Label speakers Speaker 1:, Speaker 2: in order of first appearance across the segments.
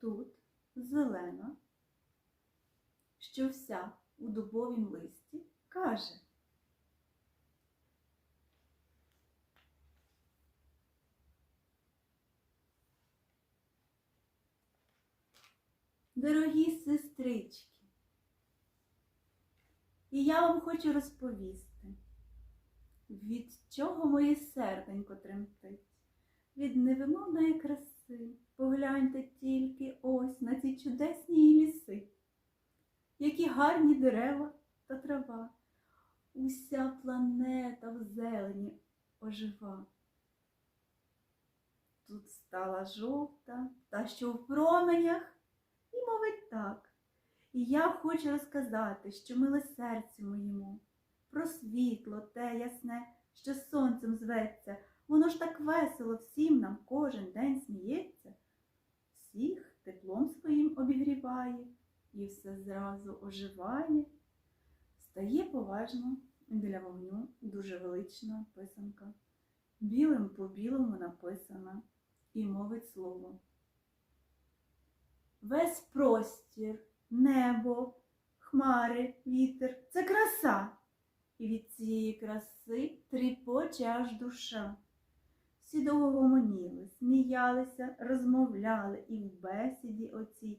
Speaker 1: тут зелена, що вся у дубовім листі, каже. Дорогі сестрички, і я вам хочу розповісти, від чого моє серденько тремтить, від невимовної краси. Погляньте тільки ось на ці чудесні ліси, які гарні дерева та трава, уся планета в зелені ожива. Тут стала жовта, та що в променях, і мовить так. І я хочу розказати, що миле серцю моєму, про світло те ясне, що сонцем зветься, воно ж так весело всім нам кожен день сміється, обігріває і все зразу оживає. Стає поважно біля вогню дуже велична писанка. Білим по білому написана і мовить слово. Весь простір, небо, хмари, вітер це краса. І від цієї краси тріпоче аж душа. Всі довго гомоніли, сміялися, розмовляли і в бесіді оцій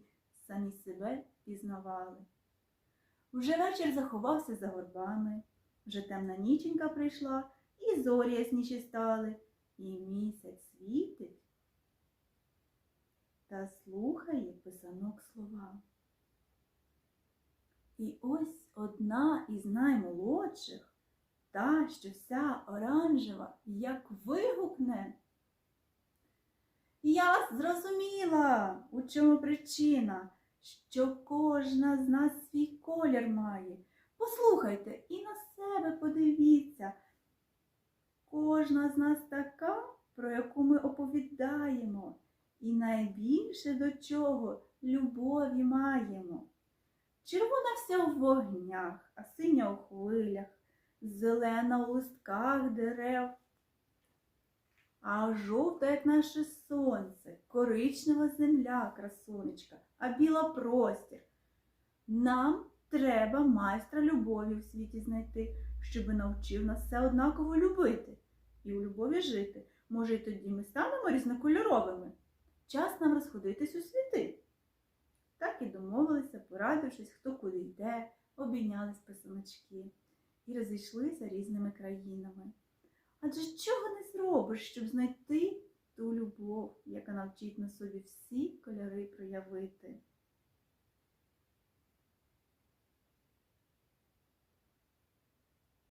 Speaker 1: самі себе пізнавали. Вже вечір заховався за горбами, вже темна ніченька прийшла, і зорі ясніші стали, і місяць світить та слухає писанок слова. І ось одна із наймолодших, та, що вся оранжева, як вигукне. Я зрозуміла, у чому причина, що кожна з нас свій колір має. Послухайте і на себе подивіться. Кожна з нас така, про яку ми оповідаємо, і найбільше до чого любові маємо. Червона вся у вогнях, а синя у хвилях, зелена у листках дерев, а жовта, як наше сонце, коричнева земля, красунечка, а біла простір. Нам треба майстра любові в світі знайти, щоби навчив нас все однаково любити і у любові жити. Може, й тоді ми станемо різнокольоровими. Час нам розходитись у світи. Так і домовилися, порадившись, хто куди йде, обійнялись писаночки і розійшлися різними країнами. Адже чого не зробиш, щоб знайти ту любов, яка навчить на собі всі кольори проявити.